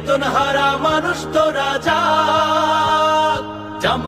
চেতন হারা মানুষ তো যা